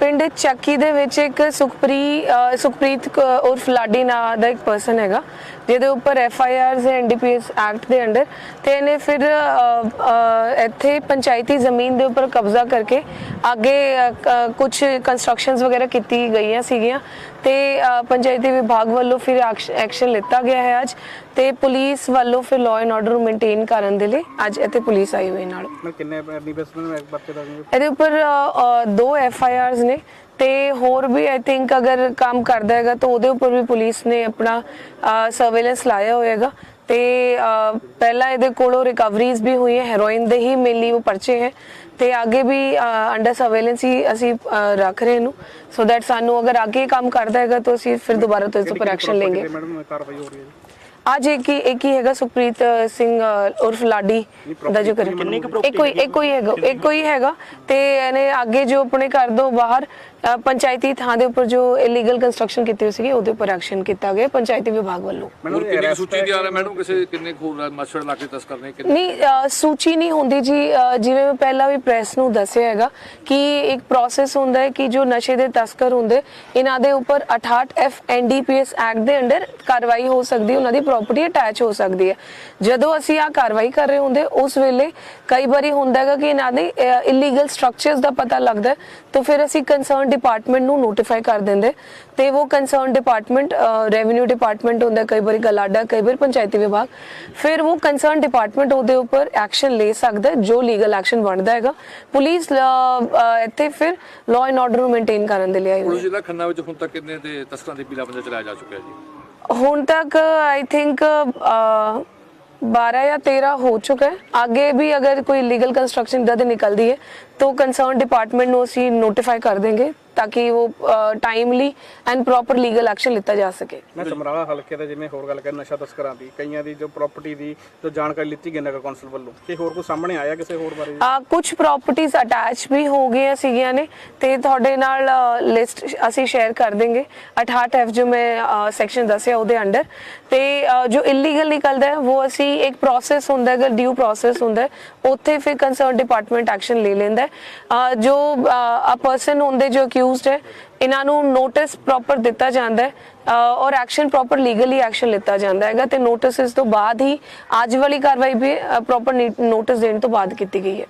ਪਿੰਡ ਚੱਕੀ ਦੇ ਵਿੱਚ ਇੱਕ ਸੁਖਪ੍ਰੀ ਸੁਖਪ੍ਰੀਤ ਉਰਫ ਲਾਡੀ ਨਾਂ ਦਾ ਇੱਕ ਪਰਸਨ ਹੈਗਾ, ਜਿਹਦੇ ਉੱਪਰ ਐਫ ਆਈ ਆਰਸ ਹੈ ਐਨਡੀਪੀਐਸ ਐਕਟ ਦੇ ਅੰਡਰ, ਤੇ ਇਹਨੇ ਫਿਰ ਇੱਥੇ ਪੰਚਾਇਤੀ ਜ਼ਮੀਨ ਦੇ ਉੱਪਰ ਕਬਜ਼ਾ ਕਰਕੇ ਅੱਗੇ ਕੁਝ ਕੰਸਟਰਕਸ਼ਨਸ ਵਗੈਰਾ ਕੀਤੀ ਗਈਆਂ ਸੀਗੀਆਂ, ਤੇ ਪੰਚਾਇਤੀ ਵਿਭਾਗ ਵੱਲੋਂ ਫਿਰ ਐਕਸ਼ਨ ਲਿੱਤਾ ਗਿਆ ਹੈ ਅੱਜ। ਤੇ ਪੁਲਿਸ ਵੱਲੋਂ ਫਿਰ ਲਾਅ ਐਂਡ ਆਰਡਰ ਮੇਨਟੇਨ ਕਰਨ ਦੇ ਲਈ ਅੱਜ ਇੱਥੇ ਪੁਲਿਸ ਆਈ ਹੋਈ ਨਾਲ। ਮੈਂ ਕਿੰਨੇ ਨੂੰ ਇੱਕ ਬੱਚੇ ਦਾ ਇਹਦੇ ਉੱਪਰ ਅ, ਅ, ਦੋ ਐਫ ਆਈ ਆਰਸ ਨੇ ਤੇ ਹੋਰ ਵੀ ਆਈ ਥਿੰਕ ਅਗਰ ਕੰਮ ਕਰਦਾ ਹੈਗਾ ਤਾਂ ਉਹਦੇ ਉੱਪਰ ਵੀ ਪੁਲਿਸ ਨੇ ਆਪਣਾ ਸਰਵੇਲੈਂਸ ਲਾਇਆ ਹੋਏਗਾ। ਤੇ ਅ, ਪਹਿਲਾਂ ਇਹਦੇ ਕੋਲੋਂ ਰਿਕਵਰੀਜ਼ ਵੀ ਹੋਈ ਹੈ ਹੈਰੋਇਨ ਦੇ ਹੀ ਮੇਨਲੀ ਉਹ ਪਰਚੇ ਹੈ। ਤੇ ਅੱਗੇ ਵੀ ਅੰਡਰ ਸਰਵੇਲੈਂਸ ਹੀ ਅਸੀਂ ਅ, ਰੱਖ ਰਹੇ ਨੂੰ। ਸੋ ਦੈਟ ਸਾਨੂੰ ਅਗਰ ਅੱਗੇ ਇਹ ਕੰਮ ਕਰਦਾ ਹੈਗਾ ਤਾਂ ਅਸੀਂ ਫਿਰ ਦੁਬਾਰਾ ਤੋਂ ਇਸ ਉੱਪਰ ਐਕਸ਼ਨ ਲਵਾਂਗੇ ਮੈਡਮ ਕਾਰਵਾਈ ਹੋ ਰਹੀ ਹੈ ਜੀ? ਅੱਜ ਇੱਕ ਹੀ ਇੱਕ ਹੀ ਹੈਗਾ ਸੁਖਪ੍ਰੀਤ ਅ, ਸਿੰਘ ਉਰਫ ਲਾਡੀ ਦਾ ਜੋ ਕਰ ਇੱਕੋ ਹੀ ਇੱਕੋ ਹੀ ਹੈਗਾ ਇੱਕੋ ਹੀ ਹੈਗਾ ਤੇ ਇਹਨੇ ਅੱਗੇ ਜੋ ਆਪਣੇ ਘਰ ਤੋਂ ਬਾਹਰ ਪੰਚਾਇਤੀ ਥਾਂ ਦੇ ਉੱਪਰ ਜੋ ਇਲੀਗਲ ਕੰਸਟਰਕਸ਼ਨ ਕੀਤੀ ਹੋਈ ਸੀਗੀ ਉਹਦੇ ਉੱਪਰ ਐਕਸ਼ਨ ਕੀਤਾ ਗਿਆ ਪੰਚਾਇਤੀ ਵਿਭਾਗ ਵੱਲੋਂ। ਮੈਨੂੰ ਕਿੰਨੀ ਸੂਚੀ ਤਿਆਰ ਹੈ? ਮੈਡਮ ਕਿਸੇ ਕਿੰਨੇ ਖੋਰ ਮੱਛੜ ਲਾ ਕੇ ਤਸਕਰ ਨੇ ਕਿੰਨੇ ਨਹੀਂ ਅ, ਸੂਚੀ ਨਹੀਂ ਹੁੰਦੀ ਜੀ। ਅ, ਜਿਵੇਂ ਮੈਂ ਪਹਿਲਾਂ ਵੀ ਪ੍ਰੈਸ ਨੂੰ ਦੱਸਿਆ ਹੈਗਾ ਕਿ ਇੱਕ ਪ੍ਰੋਸੈਸ ਹੁੰਦਾ ਹੈ ਕਿ ਜੋ ਨਸ਼ੇ ਦੇ ਤਸਕਰ ਹੁੰਦੇ ਇਹਨਾਂ ਦੇ ਉੱਪਰ 68 ਐਫ ਐਨਡੀਪੀਐਸ ਐਕਟ ਦੇ ਅੰਡਰ ਕਾਰਵਾਈ ਹੋ ਸਕਦੀ ਹੈ ਉਹਨਾਂ ਦੀ ਪ੍ਰਾਪਰਟੀ ਅਟੈਚ ਹੋ ਸਕਦੀ ਹੈ। ਜਦੋਂ ਅਸੀਂ ਆ ਕਾਰਵਾਈ ਕਰ ਰਹੇ ਹੁੰਦੇ ਉਸ ਵੇਲੇ ਕਈ ਵਾਰੀ ਹੁੰਦਾ ਹੈਗਾ ਕਿ ਇਹਨਾਂ ਦੇ ਇਲੀਗਲ ਸਟਰਕਚਰਸ ਦਾ ਪਤਾ ਲੱਗਦਾ ਹੈ, ਤਾਂ ਫਿਰ ਅਸੀਂ ਕੰਸਰਨ ਡਿਪਾਰਟਮੈਂਟ ਨੂੰ ਨੋਟੀਫਾਈ ਕਰ ਦਿੰਦੇ। ਤੇ ਉਹ ਕੰਸਰਨ ਡਿਪਾਰਟਮੈਂਟ ਰੈਵਨਿਊ ਡਿਪਾਰਟਮੈਂਟ ਹੁੰਦਾ ਕਈ ਵਾਰੀ ਗਲਾਡਾ ਕਈ ਵਾਰ ਪੰਚਾਇਤੀ ਵਿਭਾਗ। ਫਿਰ ਉਹ ਕੰਸਰਨ ਡਿਪਾਰਟਮੈਂਟ ਉਹਦੇ ਉੱਪਰ ਐਕਸ਼ਨ ਲੈ ਸਕਦਾ ਜੋ ਲੀਗਲ ਐਕਸ਼ਨ ਬਣਦਾ ਹੈਗਾ। ਪੁਲਿਸ ਇੱਥੇ ਫਿਰ ਲਾਅ ਐਂਡ ਆਰਡਰ ਨੂੰ ਮੇਨਟੇਨ ਕਰਨ ਦੇ ਲਈ ਆਈ ਪੁਲਿਸ ਹੈ। ਜ਼ਿਲ੍ਹਾ ਖੰਨਾ ਵਿੱਚ ਹੁਣ ਤੱਕ ਕਿੰਨੇ ਤੇ ਤਸਕਰਾਂ ਦੇ ਪੀਲਾ ਬੰਦਾ ਚਲਾਇਆ ਜਾ ਚੁੱਕਿਆ ਜੀ। ਹੁਣ ਤੱਕ ਆਈ ਥਿੰਕ 12 ਜਾਂ 13 ਹੋ ਚੁੱਕਾ ਹੈ ਅੱਗੇ ਵੀ ਅਗਰ ਕੋਈ ਲੀਗਲ ਕੰਸਟਰਕਸ਼ਨ ਇਦਾਂ ਦੀ ਨਿਕਲਦੀ ਹੈ ਤਾਂ ਕੰਸਰਨ ਡਿਪਾਰਟਮੈਂਟ ਨੂੰ ਅਸੀਂ ਨੋਟੀਫਾਈ ਕਰ ਦੇਂਗੇ। ਤਾਂ ਕਿ ਉਹ timely and proper legal action ਲਿੱਤਾ ਜਾ ਸਕੇ। ਮੈਂ ਸਮਰਾਲਾ ਹਲਕੇ ਦੇ ਜਿਵੇਂ ਹੋਰ ਗੱਲ ਕਰ ਨਸ਼ਾ ਤਸਕਰਾਂ ਦੀ ਕਈਆਂ ਦੀ ਜੋ ਪ੍ਰਾਪਰਟੀ ਦੀ ਜੋ ਜਾਣਕਾਰੀ ਲਿੱਤੀ ਗਈ ਨਗਰ ਕੌਂਸਲ ਵੱਲੋਂ। ਤੇ ਹੋਰ ਕੋਈ ਸਾਹਮਣੇ ਆਇਆ ਕਿਸੇ ਹੋਰ ਬਾਰੇ? ਆ ਕੁਝ ਪ੍ਰਾਪਰਟੀਆਂ ਅਟੈਚ ਵੀ ਹੋ ਗਈਆਂ ਸੀਗੀਆਂ ਨੇ ਤੇ ਤੁਹਾਡੇ ਨਾਲ ਲਿਸਟ ਅਸੀਂ ਸ਼ੇਅਰ ਕਰ ਦੇਂਗੇ 68 ਐਫ ਜੋ ਮੈਂ ਸੈਕਸ਼ਨ ਦੱਸਿਆ ਉਹਦੇ ਅੰਡਰ ਤੇ ਅ, ਜੋ ਇਲੀਗਲ ਨਿਕਲਦਾ ਹੈ ਉਹ ਅਸੀਂ ਇੱਕ ਪ੍ਰੋਸੈਸ ਹੁੰਦਾ ਹੈ ਡਿਊ ਪ੍ਰੋਸੈਸ ਹੁੰਦਾ ਹੈ ਉੱਥੇ ਫਿਰ ਕੰਸਰਨ ਡਿਪਾਰਟਮੈਂਟ ਐਕਸ਼ਨ ਲੈ ਲੈਂਦਾ ਅ, ਜੋ ਆ ਪਰਸਨ ਹੁੰਦੇ ਜੋ ਅਕਿਊਜ਼ਡ ਹੈ। ਇਹਨਾਂ ਨੂੰ ਨੋਟਿਸ ਪ੍ਰੋਪਰ ਦਿੱਤਾ ਜਾਂਦਾ ਹੈ ਔਰ ਐਕਸ਼ਨ ਪ੍ਰੋਪਰ ਲੀਗਲੀ ਐਕਸ਼ਨ ਲਿੱਤਾ ਜਾਂਦਾ ਹੈਗਾ ਤੇ ਨੋਟਿਸ ਤੋਂ ਬਾਅਦ ਹੀ ਅੱਜ ਵਾਲੀ ਕਾਰਵਾਈ ਵੀ ਪ੍ਰੋਪਰ ਨੋਟਿਸ ਦੇਣ ਤੋਂ ਬਾਅਦ ਕੀਤੀ ਗਈ ਹੈ।